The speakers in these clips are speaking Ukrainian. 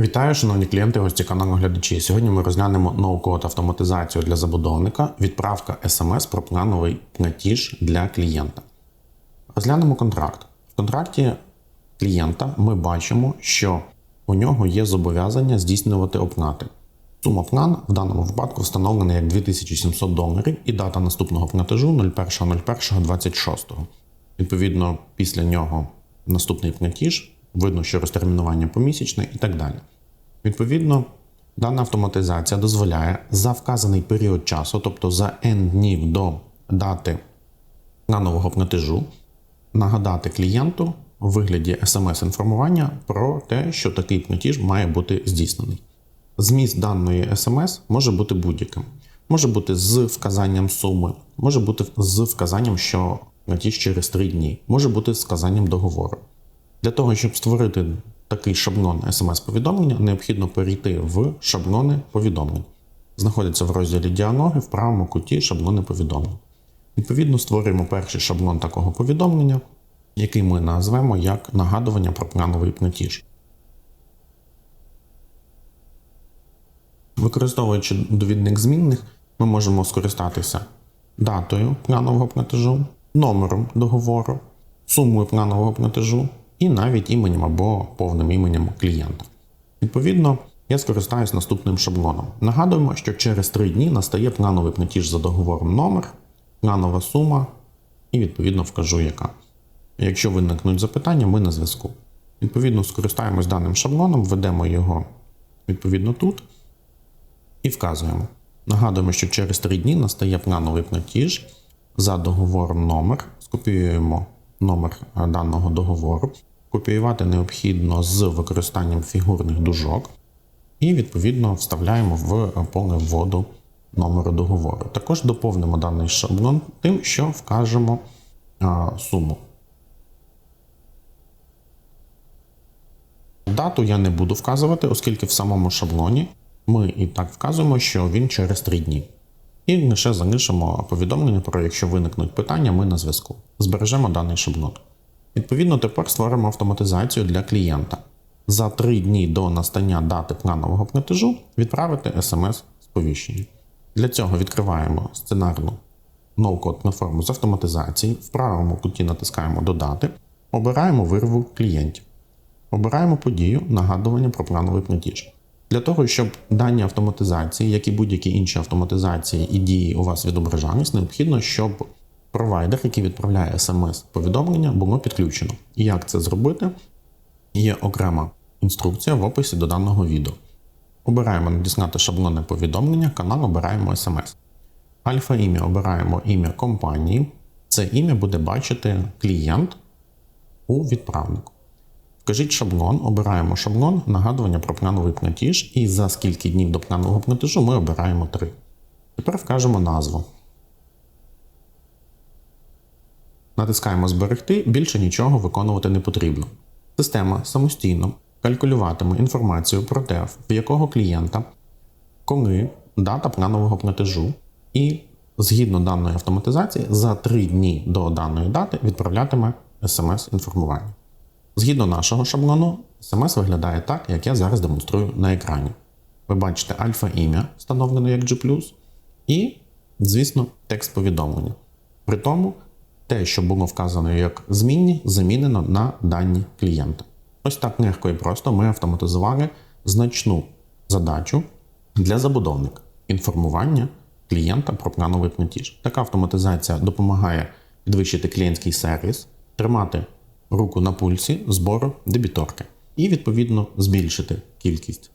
Вітаю, шановні клієнти, гості каналу глядачі. Сьогодні ми розглянемо ноу-код автоматизацію для забудовника, відправка смс про плановий платіж для клієнта. Розглянемо контракт. В контракті клієнта ми бачимо, що у нього є зобов'язання здійснювати оплати. Сума план в даному випадку встановлена як 2700 доларів і дата наступного платежу 01.01.26. Відповідно, після нього наступний платіж, видно, що розтермінування помісячне і так далі. Відповідно, дана автоматизація дозволяє за вказаний період часу, тобто за N днів до дати планового платежу, нагадати клієнту у вигляді смс-інформування про те, що такий платіж має бути здійснений. Зміст даної смс може бути будь-яким. Може бути з вказанням суми, може бути з вказанням, що платіж через 3 дні, може бути з вказанням договору. Для того, щоб створити такий шаблон смс-повідомлення, необхідно перейти в шаблони повідомлень. Знаходиться в розділі діалоги в правому куті шаблони повідомлень. Відповідно, створюємо перший шаблон такого повідомлення, який ми назвемо як нагадування про плановий платіж. Використовуючи довідник змінних, ми можемо скористатися датою планового платежу, номером договору, сумою планового платежу і навіть іменем або повним іменем клієнта. Відповідно, я скористаюсь наступним шаблоном. Нагадуємо, що через 3 дні настає плановий платіж за договором номер, планова сума і відповідно вкажу яка. Якщо виникнуть запитання, ми на зв'язку. Відповідно, скористаємось даним шаблоном, введемо його відповідно тут і вказуємо. Нагадуємо, що через 3 дні настає плановий платіж за договором номер. Скопіюємо номер даного договору. Копіювати необхідно з використанням фігурних дужок. І, відповідно, вставляємо в поле вводу номеру договору. Також доповнимо даний шаблон тим, що вкажемо суму. Дату я не буду вказувати, оскільки в самому шаблоні ми і так вказуємо, що він через 3 дні. І лише залишимо повідомлення про якщо виникнуть питання, ми на зв'язку. Збережемо даний шаблон. Відповідно, тепер створимо автоматизацію для клієнта. За 3 дні до настання дати планового платежу відправити смс-сповіщення. Для цього відкриваємо сценарну ноу-код платформу з автоматизації, в правому куті натискаємо Додати, обираємо вирву клієнтів. Обираємо подію нагадування про плановий платіж. Для того, щоб дані автоматизації, як і будь-які інші автоматизації і дії у вас відображались, необхідно, щоб провайдер, який відправляє смс-повідомлення, було підключено. І як це зробити? Є окрема інструкція в описі до даного відео. Обираємо надіслати шаблонне повідомлення, канал обираємо SMS. Альфа ім'я обираємо ім'я компанії. Це ім'я буде бачити клієнт у відправнику. Вкажіть шаблон, обираємо шаблон, нагадування про плановий платіж, і за скільки днів до планового платежу ми обираємо 3. Тепер вкажемо назву. Натискаємо Зберегти, більше нічого виконувати не потрібно. Система самостійно калькулюватиме інформацію про те, в якого клієнта, коли дата планового платежу, і згідно даної автоматизації за 3 дні до даної дати відправлятиме смс-інформування. Згідно нашого шаблону, смс виглядає так, як я зараз демонструю на екрані. Ви бачите альфа-ім'я, встановлене як G, і, звісно, текст повідомлення. При тому, те, що було вказано як змінні, замінено на дані клієнта. Ось так легко і просто ми автоматизували значну задачу для забудовника інформування клієнта про плановий платіж. Така автоматизація допомагає підвищити клієнтський сервіс, тримати руку на пульсі збору дебіторки і, відповідно, збільшити кількість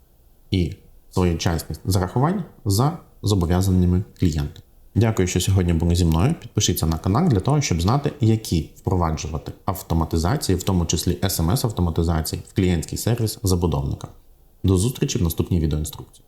і своєчасність зарахувань за зобов'язаннями клієнта. Дякую, що сьогодні були зі мною. Підпишіться на канал для того, щоб знати, які впроваджувати автоматизації, в тому числі смс-автоматизації в клієнтський сервіс забудовника. До зустрічі в наступній відеоінструкції.